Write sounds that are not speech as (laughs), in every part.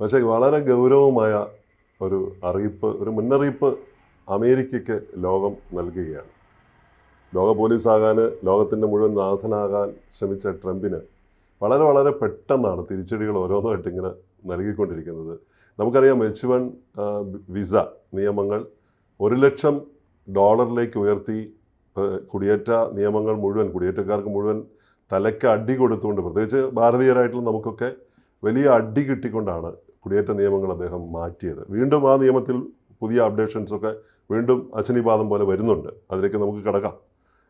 പക്ഷേ വളരെ ഗൗരവമായ ഒരു അറിയിപ്പ് ഒരു മുന്നറിയിപ്പ് അമേരിക്കയ്ക്ക് ലോകം നൽകുകയാണ്. ലോക പോലീസാകാൻ ലോകത്തിന്റെ മുഴുവൻ നാഥനാകാൻ ശ്രമിച്ച ട്രംപിന് വളരെ വളരെ പെട്ടെന്നാണ് തിരിച്ചടികൾ ഓരോന്നായിട്ട് ഇങ്ങനെ നൽകിക്കൊണ്ടിരിക്കുന്നത്. നമുക്കറിയാം എച്ച് വൺ വിസ നിയമങ്ങൾ ഒരു ലക്ഷം ഡോളറിലേക്ക് ഉയർത്തി. കുടിയേറ്റ നിയമങ്ങൾ മുഴുവൻ കുടിയേറ്റക്കാർക്ക് മുഴുവൻ തലയ്ക്ക് അടി കൊടുത്തുകൊണ്ട് പ്രത്യേകിച്ച് ഭാരതീയരായിട്ടുള്ള നമുക്കൊക്കെ വലിയ അടി കിട്ടിക്കൊണ്ടാണ് കുടിയേറ്റ നിയമങ്ങൾ അദ്ദേഹം മാറ്റിയത്. വീണ്ടും ആ നിയമത്തിൽ പുതിയ അപ്ഡേഷൻസൊക്കെ വീണ്ടും അശനിപാതം പോലെ വരുന്നുണ്ട്. അതിലേക്ക് നമുക്ക് കിടക്കാം.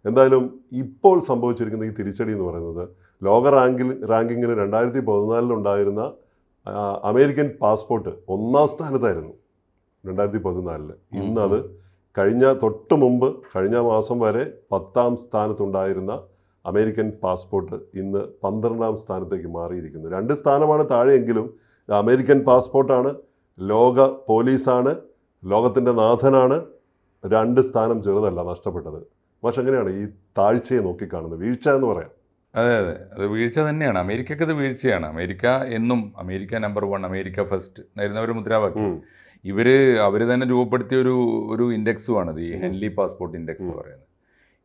എന്തായാലും ഇപ്പോൾ സംഭവിച്ചിരിക്കുന്ന ഈ തിരിച്ചടി എന്ന് പറയുന്നത് ലോക റാങ്കിൽ റാങ്കിങ്ങിൽ രണ്ടായിരത്തി പതിനാലിലുണ്ടായിരുന്ന അമേരിക്കൻ പാസ്പോർട്ട് ഒന്നാം സ്ഥാനത്തായിരുന്നു രണ്ടായിരത്തി പതിനാലിൽ ഇന്നത് കഴിഞ്ഞ തൊട്ട് മുമ്പ് കഴിഞ്ഞ മാസം വരെ പത്താം സ്ഥാനത്തുണ്ടായിരുന്ന അമേരിക്കൻ പാസ്പോർട്ട് ഇന്ന് പന്ത്രണ്ടാം സ്ഥാനത്തേക്ക് മാറിയിരിക്കുന്നു. രണ്ട് സ്ഥാനമാണ് താഴെയെങ്കിലും അമേരിക്കൻ പാസ്പോർട്ടാണ് ലോക പോലീസാണ് ലോകത്തിന്റെ നാഥനാണ്. രണ്ട് സ്ഥാനം ചെറുതല്ല നഷ്ടപ്പെട്ടത്. പക്ഷെ എങ്ങനെയാണ് ഈ താഴ്ചയെ നോക്കിക്കാണുന്നത്? വീഴ്ച എന്ന് പറയാം. അതെ അതെ. അത് വീഴ്ച തന്നെയാണ്. അമേരിക്കക്ക് അത് വീഴ്ചയാണ്. അമേരിക്ക എന്നും America number one America first എന്നായിരുന്നു അവർ മുദ്രാവാക്യം. ഇവർ അവർ തന്നെ രൂപപ്പെടുത്തിയ ഒരു ഒരു ഇൻഡെക്സുമാണിത് ഈ ഹെൻലി പാസ്പോർട്ട് ഇൻഡെക്സ് എന്ന്. പറയുന്നത്.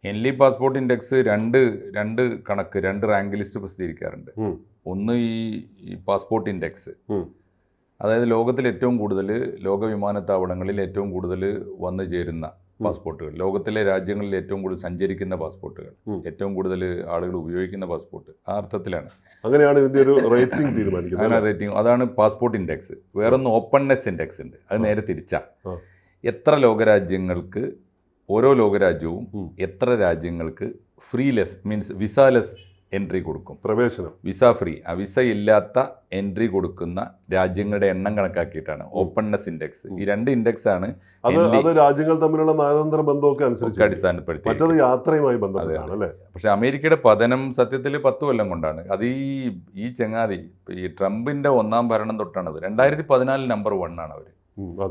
ഹെൻലി പാസ്പോർട്ട് ഇൻഡെക്സ് രണ്ട് രണ്ട് കണക്ക് രണ്ട് റാങ്ക് ലിസ്റ്റ് പ്രസിദ്ധീകരിക്കാറുണ്ട്. ഒന്ന് ഈ പാസ്പോർട്ട് ഇൻഡെക്സ് അതായത് ലോകത്തിൽ ഏറ്റവും കൂടുതൽ ലോക വിമാനത്താവളങ്ങളിൽ ഏറ്റവും കൂടുതൽ വന്നു ചേരുന്ന പാസ്പോർട്ടുകൾ ലോകത്തിലെ രാജ്യങ്ങളിൽ ഏറ്റവും കൂടുതൽ സഞ്ചരിക്കുന്ന പാസ്പോർട്ടുകൾ ഏറ്റവും കൂടുതൽ ആളുകൾ ഉപയോഗിക്കുന്ന പാസ്പോർട്ട് ആ അർത്ഥത്തിലാണ്. അങ്ങനെയാണ് ഇതിന്റെ ഒരു റേറ്റിംഗ് തീരുമാനിക്കുന്നത് അങ്ങനെ റേറ്റിംഗ് അതാണ് പാസ്പോർട്ട് ഇൻഡെക്സ് വേറൊന്ന് ഓപ്പൺനെസ് ഇൻഡെക്സ് ഉണ്ട്. അത് നേരെ തിരിച്ചാ. എത്ര ലോകരാജ്യങ്ങൾക്ക് ഓരോ ലോകരാജ്യവും എത്ര രാജ്യങ്ങൾക്ക് free less means visa less entry കൊടുക്കും. പ്രവേശനം. വിസ ഫ്രീ ആ വിസ ഇല്ലാത്ത എൻട്രി കൊടുക്കുന്ന രാജ്യങ്ങളുടെ എണ്ണം കണക്കാക്കിയിട്ടാണ്. ഓപ്പൺനെസ് ഇൻഡെക്സ് ഈ രണ്ട് ഇൻഡെക്സ് ആണ് അത് രാജ്യങ്ങൾ തമ്മിലുള്ള നയതന്ത്ര ബന്ധമൊക്കെ അനുസരിച്ച് അടിസ്ഥാനപ്പെടുത്തി മറ്റത് യാത്രയുമായി ബന്ധപ്പെട്ടാണ് അല്ലേ? പക്ഷെ അമേരിക്കയുടെ പതനം സത്യത്തിൽ പത്ത് കൊല്ലം കൊണ്ടാണ്. അത് ഈ ഈ ചങ്ങാതി ഈ ട്രംപിന്റെ ഒന്നാം ഭരണം തൊട്ടാണത്. രണ്ടായിരത്തി പതിനാലിൽ നമ്പർ വൺ ആണ് അവർ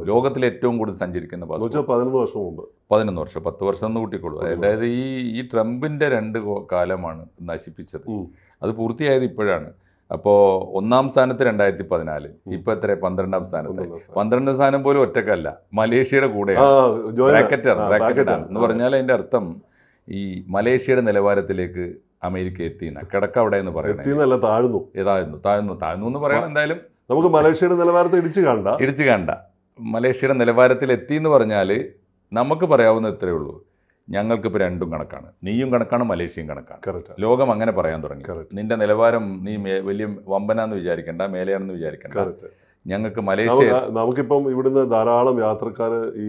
ലോകത്തിൽ ഏറ്റവും കൂടുതൽ സഞ്ചരിക്കുന്ന പാസ്പോർട്ട്. പതിനൊന്ന് വർഷം മുമ്പ്. പതിനൊന്ന് വർഷം പത്ത് വർഷം എന്ന് കൂട്ടിക്കോളൂ അതായത് ഈ ഈ ട്രംപിന്റെ രണ്ട് കാലമാണ് നശിപ്പിച്ചത്. അത് പൂർത്തിയായത് ഇപ്പോഴാണ്. അപ്പോൾ ഒന്നാം സ്ഥാനത്ത് രണ്ടായിരത്തി പതിനാല് ഇപ്പൊ എത്ര പന്ത്രണ്ടാം സ്ഥാനത്ത്. പന്ത്രണ്ടാം സ്ഥാനം. പോലും ഒറ്റക്കല്ല. മലേഷ്യയുടെ കൂടെ ബ്രാക്കറ്റാണ് ബ്രാക്കറ്റാണ്. എന്ന് പറഞ്ഞാൽ അതിന്റെ അർത്ഥം ഈ മലേഷ്യയുടെ നിലവാരത്തിലേക്ക് അമേരിക്ക എത്തി കിടക്ക അവിടെ എന്ന് പറയുന്നത് താഴ്ന്നു. താഴ്ന്നു താഴ്ന്നു താഴ്ന്നു എന്ന് പറയണം എന്തായാലും. നമുക്ക് മലേഷ്യയുടെ നിലവാരത്തെ ഇടിച്ചു കണ്ട ഇടിച്ചു കണ്ട മലേഷ്യയുടെ നിലവാരത്തിൽ എത്തി എന്ന് പറഞ്ഞാൽ നമുക്ക് പറയാവുന്ന ഇത്രയേ ഉള്ളൂ. ഞങ്ങൾക്കിപ്പോൾ രണ്ടും കണക്കാണ്. നീയും കണക്കാണ് മലേഷ്യയും കണക്കാണ്. ലോകം അങ്ങനെ പറയാൻ തുടങ്ങി. നിന്റെ നിലവാരം നീ വലിയ വമ്പനാന്ന് വിചാരിക്കണ്ട മേലെയാണെന്ന് വിചാരിക്കണ്ട. ഞങ്ങൾക്ക് മലേഷ്യ നമുക്കിപ്പം ഇവിടുന്ന് ധാരാളം യാത്രക്കാർ ഈ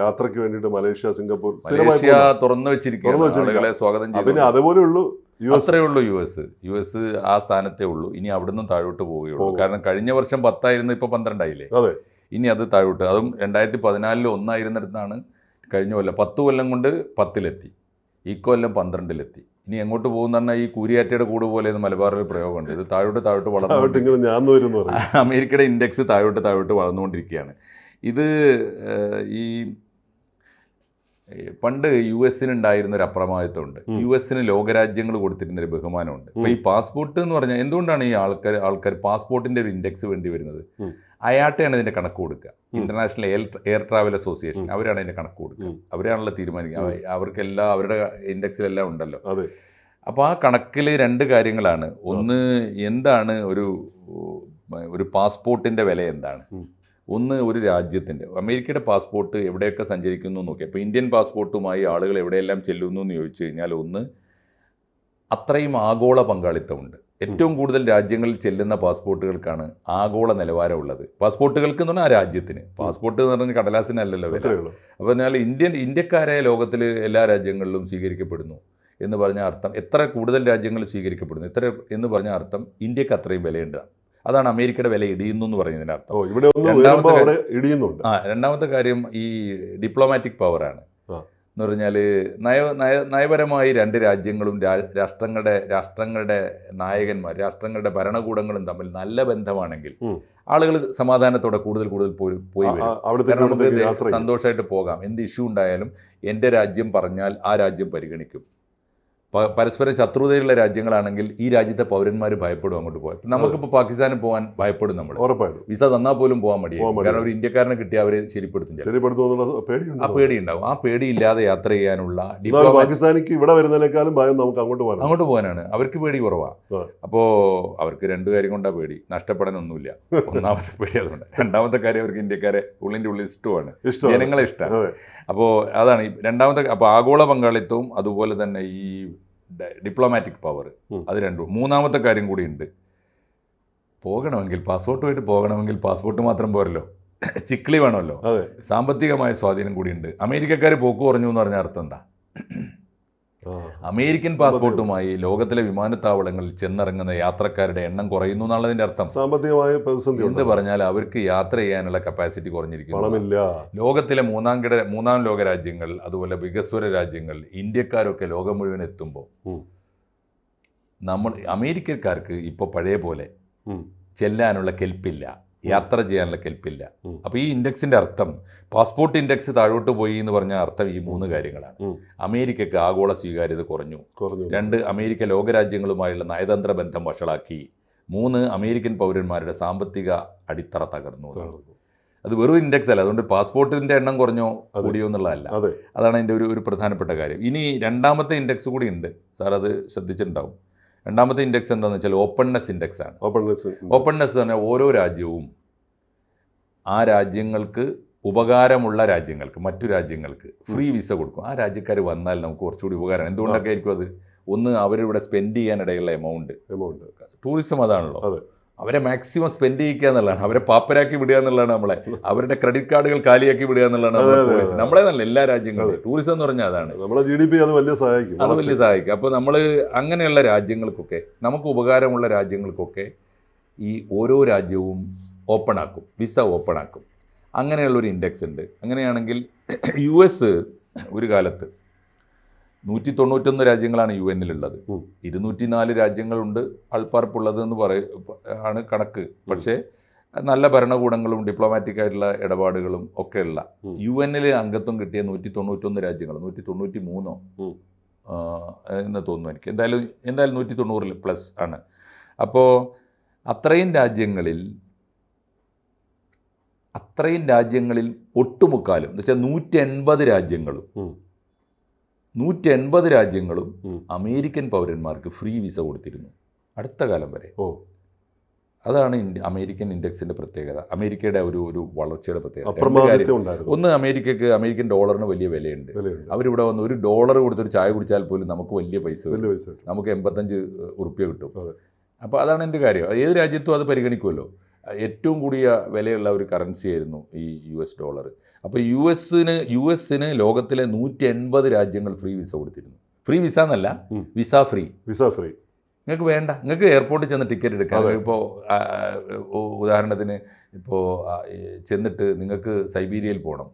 യാത്രയ്ക്ക് വേണ്ടിയിട്ട് മലേഷ്യ സിംഗപ്പൂർ മലേഷ്യ തുറന്നു വെച്ചിരിക്കുകയാണ്. സ്വാഗതം ചെയ്യുന്നു പിന്നെ അതുപോലെ ഉള്ളൂ യു എസ്. അത്രയേ ഉള്ളൂ യു എസ്. യു എസ് ആ സ്ഥാനത്തേ ഉള്ളൂ. ഇനി അവിടുന്ന് താഴോട്ട് പോവുകയുള്ളൂ. കാരണം കഴിഞ്ഞ വർഷം പത്തായിരുന്നു ഇപ്പോൾ പന്ത്രണ്ടായില്ലേ? അതെ. ഇനി അത് താഴോട്ട്. അതും രണ്ടായിരത്തി പതിനാലിൽ ഒന്നായിരുന്നിടത്താണ് കഴിഞ്ഞ കൊല്ലം. പത്ത് കൊല്ലം കൊണ്ട് പത്തിലെത്തി. ഈ കൊല്ലം പന്ത്രണ്ടിലെത്തി. ഇനി എങ്ങോട്ട് പോകുന്ന പറഞ്ഞാൽ ഈ കൂരിയാറ്റയുടെ കൂട് പോലെ ഇത് മലബാറിൽ പ്രയോഗമുണ്ട്. ഇത് താഴോട്ട് താഴോട്ട് വളർന്നു അമേരിക്കയുടെ ഇൻഡെക്സ് താഴോട്ട് താഴോട്ട് വളർന്നുകൊണ്ടിരിക്കുകയാണ്. ഇത് ഈ പണ്ട് യു എസിന് ഉണ്ടായിരുന്ന ഒരു അപ്രമാദിത്വമുണ്ട് ഉണ്ട് യു എസിന് ലോകരാജ്യങ്ങൾ കൊടുത്തിരുന്ന ഒരു ബഹുമാനമുണ്ട്. അപ്പൊ ഈ പാസ്പോർട്ട് എന്ന് പറഞ്ഞാൽ എന്തുകൊണ്ടാണ് ഈ ആൾക്കാർ ആൾക്കാർ പാസ്പോർട്ടിന്റെ ഒരു ഇൻഡെക്സ് വേണ്ടി വരുന്നത്. അയാട്ടെയാണ് ഇതിന്റെ കണക്ക് കൊടുക്കുക. International air air travel association അവരാണ് ഇതിന്റെ കണക്ക് കൊടുക്കുക. അവരാണല്ലോ തീരുമാനിക്കുക. അവർക്ക് അവർക്കെല്ലാം അവരുടെ ഇൻഡെക്സിലെല്ലാം ഉണ്ടല്ലോ. അപ്പോൾ ആ കണക്കിൽ രണ്ട് കാര്യങ്ങളാണ്. ഒന്ന് എന്താണ് ഒരു ഒരു പാസ്പോർട്ടിന്റെ വില എന്താണ്. ഒന്ന് ഒരു രാജ്യത്തിന്റെ. അമേരിക്കയുടെ പാസ്പോർട്ട് എവിടെയൊക്കെ സഞ്ചരിക്കുന്നു നോക്കി അപ്പോൾ ഇന്ത്യൻ പാസ്പോർട്ടുമായി ആളുകൾ എവിടെയെല്ലാം ചെല്ലുന്നു എന്ന് ചോദിച്ചു കഴിഞ്ഞാൽ ഒന്ന് അത്രയും ആഗോള പങ്കാളിത്തമുണ്ട്. ഏറ്റവും കൂടുതൽ രാജ്യങ്ങളിൽ ചെല്ലുന്ന പാസ്പോർട്ടുകൾക്കാണ് ആഗോള നിലവാരമുള്ളത്. പാസ്പോർട്ടുകൾക്ക് എന്ന് പറഞ്ഞാൽ ആ രാജ്യത്തിന്. പാസ്പോർട്ട് എന്ന് പറഞ്ഞാൽ കടലാസിനല്ലല്ലോ വില. അപ്പോൾ എന്നാൽ ഇന്ത്യൻ ഇന്ത്യക്കാരെ ലോകത്തിൽ എല്ലാ രാജ്യങ്ങളിലും സ്വീകരിക്കപ്പെടുന്നു എന്ന് പറഞ്ഞ അർത്ഥം എത്ര കൂടുതൽ രാജ്യങ്ങൾ സ്വീകരിക്കപ്പെടുന്നു എത്ര എന്ന് പറഞ്ഞ അർത്ഥം ഇന്ത്യയ്ക്ക് അത്രയും വിലയുണ്ട്. അതാണ് അമേരിക്കയുടെ വില ഇടിയുന്നു എന്ന് പറയുന്നതിന്റെ അർത്ഥം. ഇവിടെ രണ്ടാമത്തെ ഇടിയുന്നുണ്ട്. ആ രണ്ടാമത്തെ കാര്യം ഈ ഡിപ്ലോമാറ്റിക് പവറാണ് എന്ന് പറഞ്ഞാൽ നയ നയ നയപരമായി രണ്ട് രാജ്യങ്ങളും രാഷ്ട്രങ്ങളുടെ രാഷ്ട്രങ്ങളുടെ നായകന്മാർ രാഷ്ട്രങ്ങളുടെ ഭരണകൂടങ്ങളും തമ്മിൽ നല്ല ബന്ധമാണെങ്കിൽ ആളുകൾ സമാധാനത്തോടെ കൂടുതൽ കൂടുതൽ പോയി പോയി വരും. കാരണം നമുക്ക്. സന്തോഷമായിട്ട് പോകാം. എന്ത് ഇഷ്യൂ ഉണ്ടായാലും എന്റെ രാജ്യം പറഞ്ഞാൽ ആ രാജ്യം പരിഗണിക്കും. പരസ്പര ശത്രുതയുള്ള രാജ്യങ്ങളാണെങ്കിൽ ഈ രാജ്യത്തെ പൗരന്മാർ ഭയപ്പെടും അങ്ങോട്ട് പോകാൻ. നമുക്കിപ്പോൾ പാകിസ്ഥാനിൽ പോകാൻ ഭയപ്പെടും നമ്മൾ ഉറപ്പായിട്ടും. വിസ തന്നാൽ പോലും പോകാൻ മടിയാണ് കാരണം ഒരു ഇന്ത്യക്കാരനെ കിട്ടിയാൽ അവർ ശരിപ്പെടുത്തും ആ പേടി ഉണ്ടാവും ആ പേടി ഇല്ലാതെ യാത്ര ചെയ്യാനുള്ള പാകിസ്ഥാനിക്ക് ഇവിടെ വരുന്നതിനേക്കാളും ഭയം നമുക്ക് അങ്ങോട്ട് പോകാൻ അങ്ങോട്ട് പോകാനാണ്. അവർക്ക് പേടി കുറവാണ്. അപ്പോൾ അവർക്ക് രണ്ട് കാര്യം കൊണ്ടാണ് പേടി. നഷ്ടപ്പെടാനൊന്നുമില്ല. (laughs) ഒന്നാമത്തെ പേടി അതുകൊണ്ട്. രണ്ടാമത്തെ കാര്യം അവർക്ക് ഇന്ത്യക്കാരെ ഉള്ളിന്റെ ഉള്ളിൽ ഇഷ്ടമാണ്. ജനങ്ങളെ ഇഷ്ടമാണ്. അപ്പോൾ അതാണ് രണ്ടാമത്തെ അപ്പോൾ ആഗോള പങ്കാളിത്തവും അതുപോലെ തന്നെ ഈ ഡിപ്ലോമാറ്റിക് പവർ അത് രണ്ടും. മൂന്നാമത്തെ കാര്യം കൂടിയുണ്ട് ഉണ്ട്. പോകണമെങ്കിൽ പാസ്പോർട്ടുമായിട്ട് പോകണമെങ്കിൽ പാസ്പോർട്ട് മാത്രം പോരല്ലോ. ചിക്ലി വേണമല്ലോ. സാമ്പത്തികമായ സ്വാധീനം കൂടിയുണ്ട് അമേരിക്കക്കാർ പോക്ക് കുറഞ്ഞു എന്ന് പറഞ്ഞ അർത്ഥം എന്താ. അമേരിക്കൻ പാസ്പോർട്ടുമായി ലോകത്തിലെ വിമാനത്താവളങ്ങളിൽ ചെന്നിറങ്ങുന്ന യാത്രക്കാരുടെ എണ്ണം കുറയുന്നു എന്നുള്ളതിന്റെ അർത്ഥം. സാമ്പത്തികമായ പ്രതിസന്ധി ഉണ്ട്. പറഞ്ഞാൽ അവർക്ക് യാത്ര ചെയ്യാനുള്ള കപ്പാസിറ്റി കുറഞ്ഞിരിക്കുന്നു. ലോകത്തിലെ മൂന്നാം കിട മൂന്നാം ലോക രാജ്യങ്ങൾ അതുപോലെ വികസ്വര രാജ്യങ്ങൾ ഇന്ത്യക്കാരൊക്കെ ലോകം മുഴുവൻ എത്തുമ്പോൾ നമ്മൾ അമേരിക്കക്കാർക്ക് ഇപ്പോൾ പഴയ പോലെ. ചെല്ലാനുള്ള കെൽപ്പില്ല. യാത്ര ചെയ്യാനുള്ള കെൽപ്പില്ല. അപ്പോൾ ഈ ഇൻഡെക്സിന്റെ അർത്ഥം പാസ്പോർട്ട് ഇൻഡെക്സ് താഴോട്ട് പോയി എന്ന് പറഞ്ഞ അർത്ഥം ഈ മൂന്ന് കാര്യങ്ങളാണ്. അമേരിക്കക്ക് ആഗോള സ്വീകാര്യത കുറഞ്ഞു. രണ്ട് അമേരിക്ക ലോകരാജ്യങ്ങളുമായുള്ള നയതന്ത്ര ബന്ധം വഷളാക്കി. മൂന്ന് അമേരിക്കൻ പൗരന്മാരുടെ സാമ്പത്തിക അടിത്തറ തകർന്നു. അത് വെറും ഇൻഡെക്സ് അല്ല അതുകൊണ്ട് പാസ്പോർട്ടിന്റെ എണ്ണം കുറഞ്ഞോ കൂടിയോ എന്നുള്ളതല്ല. അതാണ് അതിന്റെ ഒരു ഒരു പ്രധാനപ്പെട്ട കാര്യം. ഇനി രണ്ടാമത്തെ ഇൻഡെക്സ് കൂടി ഉണ്ട്. സാർ അത് ശ്രദ്ധിച്ചിട്ടുണ്ടാവും. രണ്ടാമത്തെ ഇൻഡെക്സ് എന്താണെന്ന് വെച്ചാൽ ഓപ്പൺനെസ് ഇൻഡെക്സ് ആണ്. ഓപ്പൺനെസ് ഓപ്പൺനെസ് തന്നെ ഓരോ രാജ്യവും ആ രാജ്യങ്ങൾക്ക് ഉപകാരമുള്ള രാജ്യങ്ങൾക്ക് മറ്റു രാജ്യങ്ങൾക്ക് ഫ്രീ വിസ കൊടുക്കും. ആ രാജ്യക്കാർ വന്നാൽ നമുക്ക് കുറച്ചുകൂടി ഉപകാരം എന്തുകൊണ്ടൊക്കെ ആയിരിക്കും അത്? ഒന്ന് അവരിവിടെ സ്പെൻഡ് ചെയ്യാനിടയുള്ള എമൗണ്ട് എമൗണ്ട് ടൂറിസം അതാണല്ലോ. അതെ. അവരെ മാക്സിമം സ്പെൻഡ് ചെയ്യിക്കുക എന്നുള്ളതാണ്. അവരെ പാപ്പരാക്കി വിടുക എന്നുള്ളതാണ് നമ്മളെ. അവരുടെ ക്രെഡിറ്റ് കാർഡുകൾ കാലിയാക്കി വിടുക എന്നുള്ളതാണ് നമ്മുടെ പോളിസി നമ്മളെ നല്ല എല്ലാ രാജ്യങ്ങളും. ടൂറിസം എന്ന് പറഞ്ഞാൽ അതാണ്. നമ്മളെ ജി ഡി പി അത് വലിയ സഹായിക്കും. അത് വലിയ സഹായിക്കും. അപ്പോൾ നമ്മൾ അങ്ങനെയുള്ള രാജ്യങ്ങൾക്കൊക്കെ നമുക്ക് ഉപകാരമുള്ള രാജ്യങ്ങൾക്കൊക്കെ ഈ ഓരോ രാജ്യവും ഓപ്പൺ ആക്കും. വിസ ഓപ്പൺ ആക്കും. അങ്ങനെയുള്ളൊരു ഇൻഡെക്സ് ഉണ്ട്. അങ്ങനെയാണെങ്കിൽ (clears throat) യു എസ് ഒരു കാലത്ത് നൂറ്റി തൊണ്ണൂറ്റൊന്ന് രാജ്യങ്ങളാണ് യു എന്നിലുള്ളത്. ഇരുന്നൂറ്റി നാല് രാജ്യങ്ങളുണ്ട് ആൾപ്പാർപ്പുള്ളത് എന്ന് പറയ ആണ് കണക്ക്. പക്ഷേ നല്ല ഭരണകൂടങ്ങളും ഡിപ്ലോമാറ്റിക് ആയിട്ടുള്ള ഇടപാടുകളും ഒക്കെയുള്ള ഉള്ള യു എന്നിൽ അംഗത്വം കിട്ടിയ നൂറ്റി തൊണ്ണൂറ്റൊന്ന് രാജ്യങ്ങൾ നൂറ്റി തൊണ്ണൂറ്റി മൂന്നോ. എന്ന് തോന്നുന്നു എനിക്ക്. എന്തായാലും എന്തായാലും നൂറ്റി തൊണ്ണൂറിൽ പ്ലസ് ആണ്. അപ്പോൾ അത്രയും രാജ്യങ്ങളിൽ അത്രയും രാജ്യങ്ങളിൽ ഒട്ടുമുക്കാലും എന്ന് വെച്ചാൽ നൂറ്റി എൺപത് രാജ്യങ്ങളും. നൂറ്റി എൺപത് രാജ്യങ്ങളും അമേരിക്കൻ പൗരന്മാർക്ക് ഫ്രീ വിസ കൊടുത്തിരുന്നു. അടുത്ത കാലം വരെ. ഓ. അതാണ് ഇന്ത്യ അമേരിക്കൻ ഇൻഡെക്സിന്റെ പ്രത്യേകത. അമേരിക്കയുടെ ഒരു ഒരു വളർച്ചയുടെ പ്രത്യേകത. ഒന്ന് അമേരിക്കക്ക് അമേരിക്കൻ ഡോളറിന് വലിയ വിലയുണ്ട്. അവരിവിടെ വന്ന് ഒരു ഡോളർ കൊടുത്തൊരു ചായ കുടിച്ചാൽ പോലും നമുക്ക് വലിയ പൈസ. നമുക്ക് എൺപത്തഞ്ച് ഉറുപ്പ്യ കിട്ടും. അപ്പോൾ അതാണ് എന്റെ കാര്യം. ഏത് രാജ്യത്തും അത് പരിഗണിക്കുമല്ലോ. ഏറ്റവും കൂടിയ വിലയുള്ള ഒരു കറൻസി ആയിരുന്നു ഈ യു എസ് ഡോളർ അപ്പോൾ യു എസിന് യു എസിന് ലോകത്തിലെ നൂറ്റി എൺപത് രാജ്യങ്ങൾ ഫ്രീ വിസ കൊടുത്തിരുന്നു. ഫ്രീ വിസ എന്നല്ല വിസ ഫ്രീ വിസ ഫ്രീ നിങ്ങൾക്ക് വേണ്ട. നിങ്ങൾക്ക് എയർപോർട്ടിൽ ചെന്ന് ടിക്കറ്റ് എടുക്കാം. ഇപ്പോൾ ഉദാഹരണത്തിന് ഇപ്പോൾ ചെന്നിട്ട് നിങ്ങൾക്ക് സൈബീരിയയിൽ പോകണം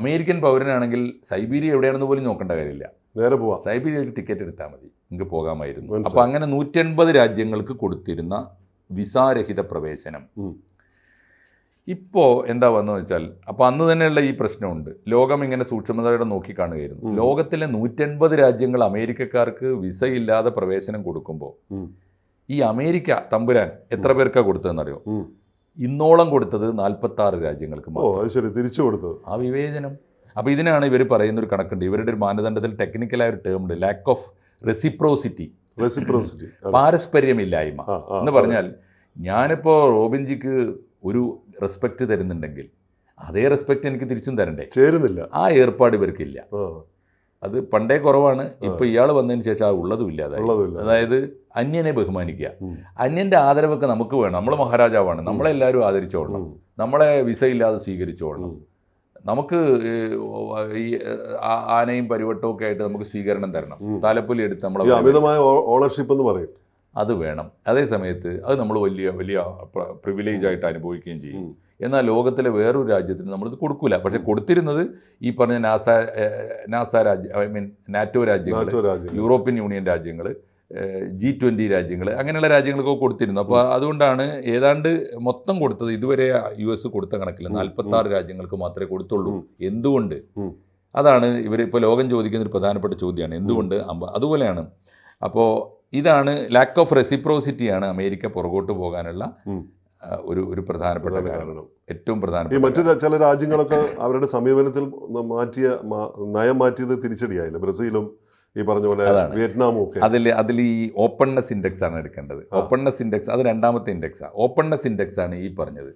അമേരിക്കൻ പൗരനാണെങ്കിൽ സൈബീരിയ എവിടെയാണെന്ന് പോലും നോക്കേണ്ട കാര്യമില്ല. നേരെ പോവാം. സൈബീരിയയിലേക്ക് ടിക്കറ്റ് എടുത്താൽ മതി. നിങ്ങൾക്ക് പോകാമായിരുന്നു. അപ്പോൾ അങ്ങനെ നൂറ്റൻപത് രാജ്യങ്ങൾക്ക് കൊടുത്തിരുന്ന വിസാരഹിത പ്രവേശനം. ഇപ്പോൾ എന്താ വന്നതെന്ന് വെച്ചാൽ അപ്പോൾ അന്ന് തന്നെയുള്ള ഈ പ്രശ്നമുണ്ട്. ലോകം ഇങ്ങനെ സൂക്ഷ്മതയോടെ നോക്കിക്കാണുകയായിരുന്നു. ലോകത്തിലെ നൂറ്റൻപത് രാജ്യങ്ങൾ അമേരിക്കക്കാർക്ക് വിസ ഇല്ലാതെ പ്രവേശനം കൊടുക്കുമ്പോൾ ഈ അമേരിക്ക തമ്പുരാൻ എത്ര പേർക്കാണ് കൊടുത്തതെന്നറിയോ. ഇന്നോളം കൊടുത്തത് നാൽപ്പത്തി ആറ് രാജ്യങ്ങൾക്ക് ശരി. തിരിച്ചു കൊടുത്തത്. ആ വിവേചനം. അപ്പോൾ ഇതിനാണ് ഇവർ പറയുന്ന ഒരു കണക്കുണ്ട്. ഇവരുടെ ഒരു മാനദണ്ഡത്തിൽ ടെക്നിക്കലായ ഒരു ടേം ഉണ്ട്. Lack of reciprocity reciprocity. (clears throat) പാരസ്പര്യമില്ലായ്മ എന്ന് പറഞ്ഞാൽ ഞാനിപ്പോൾ റോബിൻജിക്ക് ഒരു റെസ്പെക്റ്റ് തരുന്നുണ്ടെങ്കിൽ അതേ റെസ്പെക്റ്റ് എനിക്ക് തിരിച്ചും തരണ്ടേ? ചേരുന്നില്ല. ആ ഏർപ്പാട് ഇവർക്കില്ല. അത് പണ്ടേ കുറവാണ്. ഇപ്പൊ ഇയാൾ വന്നതിന് ശേഷം ആ ഉള്ളതും ഇല്ല ഉള്ളതുമില്ല അതായത് അന്യനെ ബഹുമാനിക്കുക. അന്യന്റെ ആദരവൊക്കെ നമുക്ക് വേണം. നമ്മൾ മഹാരാജാവാണ്. നമ്മളെല്ലാവരും ആദരിച്ചോളണം. നമ്മളെ വിസ ഇല്ലാതെ സ്വീകരിച്ചോളണം. നമുക്ക് ഈ ആനയും പരിവട്ടവും ഒക്കെ ആയിട്ട് നമുക്ക് സ്വീകരണം തരണം. തലപ്പൊലി എടുത്ത് നമ്മൾ നമ്മളെ അമിതമായ ഓണർഷിപ്പ് എന്ന് പറയും. അത് വേണം. അതേ സമയത്ത് അത് നമ്മൾ വലിയ വലിയ പ്രിവിലേജ് ആയിട്ട് അനുഭവിക്കുകയും ചെയ്യും. എന്നാൽ ലോകത്തിലെ വേറൊരു രാജ്യത്തിന് നമ്മളിത് കൊടുക്കില്ല പക്ഷെ കൊടുത്തിരുന്നത് ഈ പറഞ്ഞ നാസ നാസ രാജ്യ ഐ മീൻ നാറ്റോ രാജ്യങ്ങൾ യൂറോപ്യൻ യൂണിയൻ രാജ്യങ്ങൾ ജി ട്വന്റി രാജ്യങ്ങൾ അങ്ങനെയുള്ള രാജ്യങ്ങൾക്കൊക്കെ കൊടുത്തിരുന്നു. അപ്പോൾ അതുകൊണ്ടാണ് ഏതാണ്ട് മൊത്തം കൊടുത്തത് ഇതുവരെ യു എസ് കൊടുത്ത കണക്കില്ല ഉം, നാൽപ്പത്തി ആറ് രാജ്യങ്ങൾക്ക് മാത്രമേ കൊടുത്തുള്ളൂ. എന്തുകൊണ്ട്? അതാണ് ഇവർ ഇപ്പോൾ ലോകം ചോദിക്കുന്ന ഒരു പ്രധാനപ്പെട്ട ചോദ്യമാണ് എന്തുകൊണ്ട്? അമ്പ അതുപോലെയാണ്. അപ്പോൾ ഇതാണ് ലാക്ക് ഓഫ് റെസിപ്രോസിറ്റിയാണ് അമേരിക്ക പുറകോട്ട് പോകാനുള്ള ഒരു ഒരു പ്രധാനപ്പെട്ട പ്രധാന കാരണം. ഏറ്റവും പ്രധാനപ്പെട്ട മറ്റു ചില രാജ്യങ്ങളൊക്കെ അവരുടെ സമീപനത്തിൽ മാറ്റിയ നയം മാറ്റിയത് തിരിച്ചടിയായില്ല. ബ്രസീലും ഈ പറഞ്ഞ പോലെ വിയറ്റ്നാമൊക്കെ. വിയറ്റ്നാമും ഒക്കെ അതിൽ അതിൽ ഈ ഓപ്പൺനെസ് ഇൻഡെക്സ് ആണ് എടുക്കേണ്ടത്. ഓപ്പൺനെസ് ഇൻഡെക്സ് അത് രണ്ടാമത്തെ ഇൻഡെക്സാണ് ഓപ്പൺനെസ് ഇൻഡെക്സ് ആണ് ഈ പറഞ്ഞത്.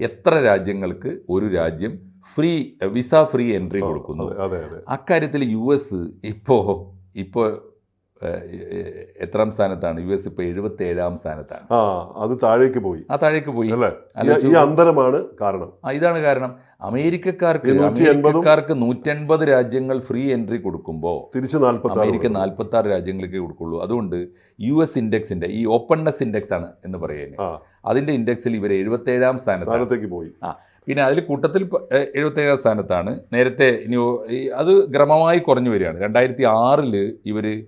എത്ര രാജ്യങ്ങൾക്ക് ഒരു രാജ്യം ഫ്രീ വിസ ഫ്രീ എൻട്രി കൊടുക്കുന്നു? അക്കാര്യത്തിൽ യു എസ് ഇപ്പോൾ ഇപ്പോൾ എത്രാം സ്ഥാനത്താണ്? യു എസ് ഇപ്പോൾ എഴുപത്തി ഏഴാം സ്ഥാനത്താണ്. ആ അത് താഴേക്ക് പോയി. ആ താഴേക്ക് പോയി. ഈ- അന്തരമാണ് കാരണം. ഇതാണ് കാരണം. അമേരിക്കക്കാർക്ക് ഈ 180 അമേരിക്കക്കാർക്ക് നൂറ്റൻപത് രാജ്യങ്ങൾ ഫ്രീ എൻട്രി കൊടുക്കുമ്പോൾ തിരിച്ച് അമേരിക്ക നാൽപ്പത്തി ആറ് രാജ്യങ്ങളിലേക്ക് കൊടുക്കുള്ളൂ. അതുകൊണ്ട് യു എസ് ഇൻഡെക്സിന്റെ ഈ ഓപ്പൺനെസ് ഇൻഡെക്സ് ആണ് എന്ന് പറയുന്നത് അതിന്റെ ഇൻഡെക്സിൽ ഇവർ എഴുപത്തേഴാം സ്ഥാനത്തേക്ക് പോയി. ആ പിന്നെ അതിൽ കൂട്ടത്തിൽ എഴുപത്തി ഏഴാം എഴുപത്തേഴാം സ്ഥാനത്താണ്. നേരത്തെ ഇനി അത് ക്രമമായി കുറഞ്ഞു വരികയാണ്. രണ്ടായിരത്തി ആറിൽ ഇവർ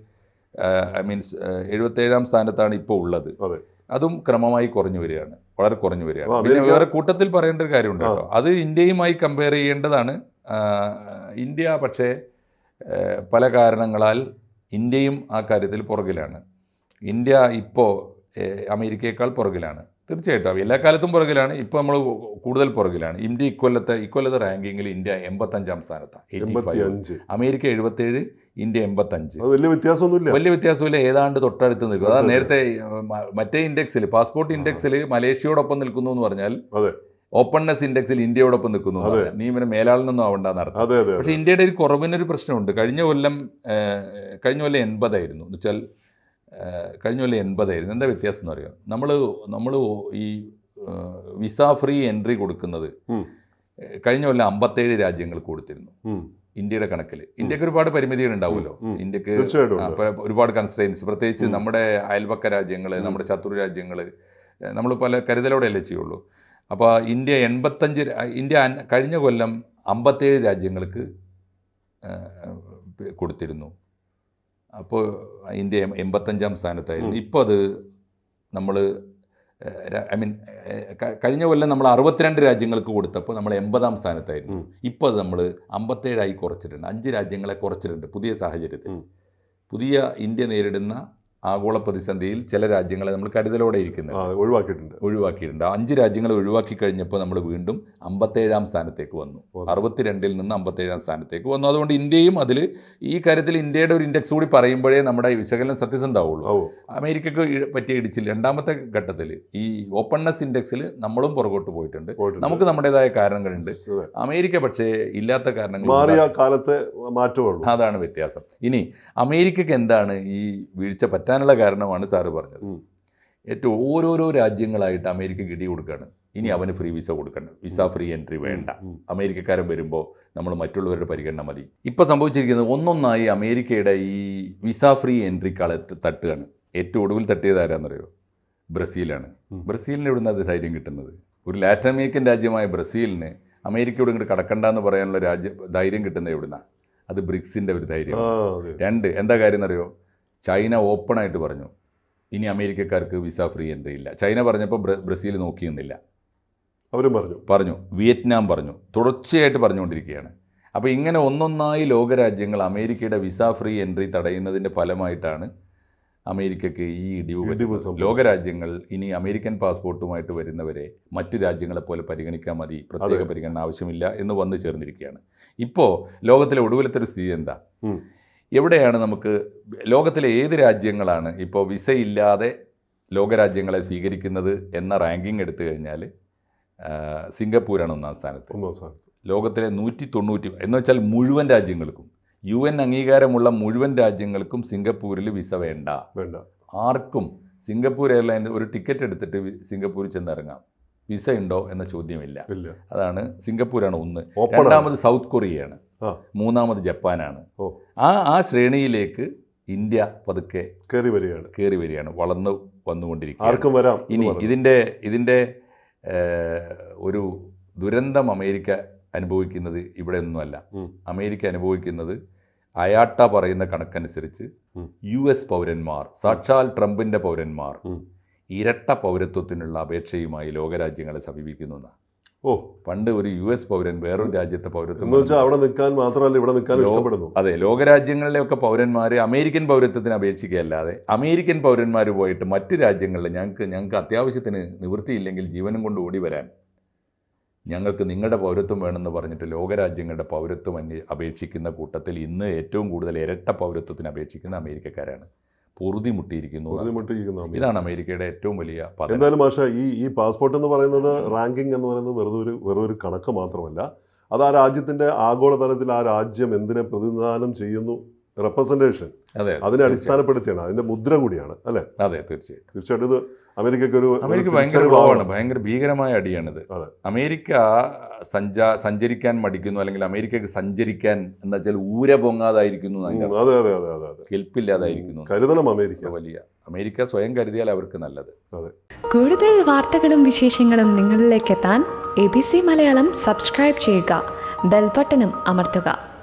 ഐ മീൻസ് എഴുപത്തേഴാം സ്ഥാനത്താണ് ഇപ്പോൾ ഉള്ളത്. അതെ. ക്രമമായി കുറഞ്ഞു വരികയാണ്. വളരെ കുറഞ്ഞു വരികയാണ്. പിന്നെ വേറെ കൂട്ടത്തിൽ പറയേണ്ട ഒരു കാര്യമുണ്ട്. കേട്ടോ. അത് ഇന്ത്യയുമായി കമ്പയർ ചെയ്യേണ്ടതാണ്. ഇന്ത്യ പക്ഷേ പല കാരണങ്ങളാൽ ഇന്ത്യയും ആ കാര്യത്തിൽ പുറകിലാണ്. ഇന്ത്യ ഇപ്പോൾ അമേരിക്കയേക്കാൾ പുറകിലാണ്. തീർച്ചയായിട്ടും എല്ലാ കാലത്തും പുറകിലാണ്. ഇപ്പോൾ നമ്മൾ കൂടുതൽ പുറകിലാണ്. ഇന്ത്യ ഇക്കൊല്ലത്തെ ഇക്കൊല്ലത്തെ റാങ്കിങ്ങിൽ ഇന്ത്യ എൺപത്തഞ്ചാം സ്ഥാനത്താണ്. അമേരിക്ക എഴുപത്തേഴ് ഇന്ത്യ എൺപത്തഞ്ച്. വലിയ വ്യത്യാസമൊന്നുമില്ല. വലിയ വ്യത്യാസമില്ല. ഏതാണ്ട് തൊട്ടടുത്ത് നിൽക്കും. അതാ. നേരത്തെ മറ്റേ ഇൻഡെക്സിൽ പാസ്പോർട്ട് ഇൻഡെക്സിൽ മലേഷ്യയോടൊപ്പം നിൽക്കുന്നു എന്ന് പറഞ്ഞാൽ അതെ. ഓപ്പൺനെസ് ഇൻഡെക്സിൽ ഇന്ത്യയോടൊപ്പം നിൽക്കുന്നു. നീ ഇവനെ മേലാളിനൊന്നും ആവണ്ടെന്ന് അർത്ഥം. പക്ഷേ ഇന്ത്യയുടെ ഒരു കുറവിനൊരു പ്രശ്നമുണ്ട്. കഴിഞ്ഞ കൊല്ലം കഴിഞ്ഞ കൊല്ലം എൺപതായിരുന്നു. എന്ന് വെച്ചാൽ കഴിഞ്ഞ കൊല്ലം എൺപതായിരുന്നു. എന്താ വ്യത്യാസം എന്ന് പറയുക നമ്മൾ നമ്മൾ ഈ വിസ ഫ്രീ എൻട്രി കൊടുക്കുന്നത് കഴിഞ്ഞ കൊല്ലം അമ്പത്തേഴ് രാജ്യങ്ങൾ കൊടുത്തിരുന്നു. ഇന്ത്യയുടെ കണക്കിൽ ഇന്ത്യയ്ക്ക് ഒരുപാട് പരിമിതികൾ ഉണ്ടാവുമല്ലോ. ഇന്ത്യയ്ക്ക് ഒരുപാട് കൺസ്ട്രെയിൻസ് പ്രത്യേകിച്ച് നമ്മുടെ അയൽപക്ക രാജ്യങ്ങൾ നമ്മുടെ ശത്രു രാജ്യങ്ങൾ നമ്മൾ പല കരുതലോടെയല്ലേ ചെയ്യുള്ളൂ. അപ്പോൾ ഇന്ത്യ എൺപത്തഞ്ച് ഇന്ത്യ കഴിഞ്ഞ കൊല്ലം അമ്പത്തേഴ് രാജ്യങ്ങൾക്ക് കൊടുത്തിരുന്നു. അപ്പോൾ ഇന്ത്യ എൺപത്തഞ്ചാം സ്ഥാനത്തായിരുന്നു. ഇപ്പോൾ അത് നമ്മൾ ഐ മീൻ കഴിഞ്ഞ കൊല്ലം നമ്മൾ അറുപത്തിരണ്ട് രാജ്യങ്ങൾക്ക് കൊടുത്തപ്പോൾ നമ്മൾ എൺപതാം സ്ഥാനത്തായിരുന്നു. ഇപ്പോൾ അത് നമ്മൾ അമ്പത്തേഴായി കുറച്ചിട്ടുണ്ട് അഞ്ച് രാജ്യങ്ങളെ കുറച്ചിട്ടുണ്ട് പുതിയ സാഹചര്യത്തിൽ. പുതിയ ഇന്ത്യ നേരിടുന്ന ആഗോള പ്രതിസന്ധിയിൽ ചില രാജ്യങ്ങളെ നമ്മൾ കരുതലോടെ ഇരിക്കുന്നത്. ഒഴിവാക്കിയിട്ടുണ്ട്. ഒഴിവാക്കിയിട്ടുണ്ട്. അഞ്ച് രാജ്യങ്ങളെ ഒഴിവാക്കി കഴിഞ്ഞപ്പോൾ നമ്മൾ വീണ്ടും അമ്പത്തേഴാം സ്ഥാനത്തേക്ക് വന്നു. അറുപത്തിരണ്ടിൽ നിന്ന് അമ്പത്തേഴാം സ്ഥാനത്തേക്ക് വന്നു. അതുകൊണ്ട് ഇന്ത്യയും അതിൽ ഈ കാര്യത്തിൽ ഇന്ത്യയുടെ ഒരു ഇൻഡെക്സ് കൂടി പറയുമ്പോഴേ നമ്മുടെ വിശകലനം സത്യസന്ധമാവുള്ളൂ. അമേരിക്കക്ക് പറ്റിയ ഇടിച്ചിൽ രണ്ടാമത്തെ ഘട്ടത്തിൽ ഈ ഓപ്പൺനെസ് ഇൻഡെക്സിൽ നമ്മളും പുറകോട്ട് പോയിട്ടുണ്ട്. നമുക്ക് നമ്മുടേതായ കാരണങ്ങളുണ്ട്. അമേരിക്ക പക്ഷേ ഇല്ലാത്ത കാരണങ്ങൾ മാറിയ കാലത്ത് മാറ്റമുള്ളൂ അതാണ് വ്യത്യാസം. ഇനി അമേരിക്കക്ക് എന്താണ് ഈ വീഴ്ച പറ്റാനുള്ള കാരണമാണ് സാറ് പറഞ്ഞത്. ഏറ്റവും ഓരോരോ രാജ്യങ്ങളായിട്ട് അമേരിക്ക കിടി കൊടുക്കുകയാണ് ഇനി അവന് ഫ്രീ വിസ കൊടുക്കണം വിസ ഫ്രീ എൻട്രി വേണ്ട. അമേരിക്കക്കാരൻ വരുമ്പോൾ നമ്മൾ മറ്റുള്ളവരുടെ പരിഗണന മതി. ഇപ്പോൾ സംഭവിച്ചിരിക്കുന്നത് ഒന്നൊന്നായി അമേരിക്കയുടെ ഈ വിസ ഫ്രീ എൻട്രി കളത്ത് തട്ടുകയാണ്. ഏറ്റവും ഒടുവിൽ തട്ടിയത് ആരാന്നറിയോ? ബ്രസീലാണ്. ബ്രസീലിന് ഇവിടുന്ന് അത് ധൈര്യം കിട്ടുന്നത്? ഒരു ലാറ്റിൻ അമേരിക്കൻ രാജ്യമായ ബ്രസീലിന് അമേരിക്കയോട് ഇങ്ങോട്ട് കടക്കണ്ടെന്ന് പറയാനുള്ള രാജ്യ ധൈര്യം കിട്ടുന്നത് എവിടുന്ന? അത് ബ്രിക്സിന്റെ ഒരു ധൈര്യം രണ്ട് എന്താ കാര്യം എന്നറിയോ? ചൈന ഓപ്പണായിട്ട് പറഞ്ഞു ഇനി അമേരിക്കക്കാർക്ക് വിസ ഫ്രീ എൻട്രി ഇല്ല. ചൈന പറഞ്ഞപ്പോൾ ബ്ര- ബ്രസീൽ നോക്കിയിരുന്നില്ല അവരും പറഞ്ഞു. പറഞ്ഞു വിയറ്റ്നാം പറഞ്ഞു തുടർച്ചയായിട്ട് പറഞ്ഞുകൊണ്ടിരിക്കുകയാണ്. അപ്പോൾ ഇങ്ങനെ ഒന്നൊന്നായി ലോകരാജ്യങ്ങൾ അമേരിക്കയുടെ വിസ ഫ്രീ എൻട്രി തടയുന്നതിന്റെ ഫലമായിട്ടാണ് അമേരിക്കയ്ക്ക് ഈ ഇടിവ്. ലോകരാജ്യങ്ങൾ ഇനി അമേരിക്കൻ പാസ്പോർട്ടുമായിട്ട് വരുന്നവരെ മറ്റു രാജ്യങ്ങളെ പോലെ പരിഗണിക്കാൻ മതി പ്രത്യേക പരിഗണന ആവശ്യമില്ല എന്ന് വന്നു ചേർന്നിരിക്കുകയാണ്. ഇപ്പോൾ ലോകത്തിലെ ഒടുവിലത്തെ ഒരു സ്ഥിതി എന്താ. എവിടെയാണ് നമുക്ക് ലോകത്തിലെ ഏത് രാജ്യങ്ങളാണ് ഇപ്പോൾ വിസ ഇല്ലാതെ ലോകരാജ്യങ്ങളെ സ്വീകരിക്കുന്നത് എന്ന റാങ്കിങ് എടുത്തു കഴിഞ്ഞാൽ സിംഗപ്പൂരാണ് ഒന്നാം സ്ഥാനത്ത്. ഒന്നാം സ്ഥാനത്ത്. ലോകത്തിലെ നൂറ്റി തൊണ്ണൂറ്റി എന്ന് വെച്ചാൽ മുഴുവൻ രാജ്യങ്ങൾക്കും യു എൻ അംഗീകാരമുള്ള മുഴുവൻ രാജ്യങ്ങൾക്കും സിംഗപ്പൂരിൽ വിസ വേണ്ട. വേണ്ട. ആർക്കും സിംഗപ്പൂർ എയർലൈൻ ഒരു ടിക്കറ്റ് എടുത്തിട്ട് സിംഗപ്പൂരിൽ ചെന്നിറങ്ങാം. വിസ ഉണ്ടോ എന്ന ചോദ്യമില്ല. അതാണ് സിംഗപ്പൂരാണ് ഒന്ന്. രണ്ടാമത് സൗത്ത് കൊറിയയാണ്. മൂന്നാമത് ജപ്പാനാണ്. ആ ആ ശ്രേണിയിലേക്ക് ഇന്ത്യ പതുക്കെ കയറി വരികയാണ് കയറി വരികയാണ് വളർന്നു വന്നുകൊണ്ടിരിക്കുക ആർക്കും വരാം ഇനി. ഇതിന്റെ ഇതിന്റെ ഒരു ദുരന്തം അമേരിക്ക അനുഭവിക്കുന്നത് ഇവിടെ ഒന്നുമല്ല അമേരിക്ക അനുഭവിക്കുന്നത് അയാട്ട പറയുന്ന കണക്കനുസരിച്ച്. യു എസ് പൗരന്മാർ സാക്ഷാൽ ട്രംപിന്റെ പൗരന്മാർ ഇരട്ട പൗരത്വത്തിനുള്ള അപേക്ഷയുമായി ലോകരാജ്യങ്ങളെ സമീപിക്കുന്നു എന്നാ. ഓ പണ്ട് ഒരു യു എസ് പൗരൻ വേറൊരു രാജ്യത്തെ പൗരത്വം അവിടെ നിൽക്കാൻ മാത്രമല്ല ഇവിടെ നിൽക്കാൻ ഇഷ്ടപ്പെടുന്നു. അതെ ലോകരാജ്യങ്ങളിലെയൊക്കെ പൗരന്മാർ അമേരിക്കൻ പൗരത്വത്തിന് അപേക്ഷിക്കുകയല്ലാതെ അമേരിക്കൻ പൗരന്മാർ പോയിട്ട് മറ്റ് രാജ്യങ്ങളിൽ ഞങ്ങൾക്ക് ഞങ്ങൾക്ക് അത്യാവശ്യത്തിന് നിവൃത്തിയില്ലെങ്കിൽ ജീവനും കൊണ്ട് ഓടി വരാൻ ഞങ്ങൾക്ക് നിങ്ങളുടെ പൗരത്വം വേണമെന്ന് പറഞ്ഞിട്ട് ലോകരാജ്യങ്ങളുടെ പൗരത്വം അന്വേ അപേക്ഷിക്കുന്ന കൂട്ടത്തിൽ ഇന്ന് ഏറ്റവും കൂടുതൽ ഇരട്ട പൗരത്വത്തിന് അപേക്ഷിക്കുന്ന അമേരിക്കക്കാരാണ്. പൊറുതി മുട്ടിയിരിക്കുന്നു. ഇതാണ് അമേരിക്കയുടെ ഏറ്റവും വലിയ എന്തായാലും മാഷ ഈ ഈ പാസ്പോർട്ട് എന്ന് പറയുന്നത് റാങ്കിങ് എന്ന് പറയുന്നത് വെറുതെ ഒരു വെറും ഒരു കണക്ക് മാത്രമല്ല. അത് ആ രാജ്യത്തിന്റെ ആഗോളതലത്തിൽ ആ രാജ്യം എന്തിനെ പ്രതിനിധാനം ചെയ്യുന്നു റെപ്രസെന്റേഷൻ അതെ അതിനെ അടിസ്ഥാനപ്പെടുത്തിയാണ്. അതിന്റെ മുദ്ര കൂടിയാണ് അല്ലേ? അതെ തീർച്ചയായും. തീർച്ചയായിട്ടും ഇത് അമേരിക്കയ്ക്ക് ഒരു അമേരിക്ക ഭയങ്കര ഭാവമാണ് കുറവാണ് ഭയങ്കര ഭീകരമായ അടിയാണിത്. അമേരിക്ക സഞ്ചാ സഞ്ചരിക്കാൻ മടിക്കുന്നു അല്ലെങ്കിൽ അമേരിക്കക്ക് സഞ്ചരിക്കാൻ എന്ന് വെച്ചാൽ ഊര പൊങ്ങാതായിരിക്കുന്നു അതെ അതെ അതെ അതെ അതെ. കെൽപ്പില്ലാതായിരിക്കുന്നു. കരുതണം അമേരിക്ക. വലിയ. അമേരിക്ക സ്വയം കരുതിയാൽ അവർക്ക് നല്ലത്. കൂടുതൽ വാർത്തകളും വിശേഷങ്ങളും നിങ്ങളിലേക്ക് എത്താൻ A B C Malayalam subscribe ചെയ്യുക. ബെൽബട്ടനും അമർത്തുക.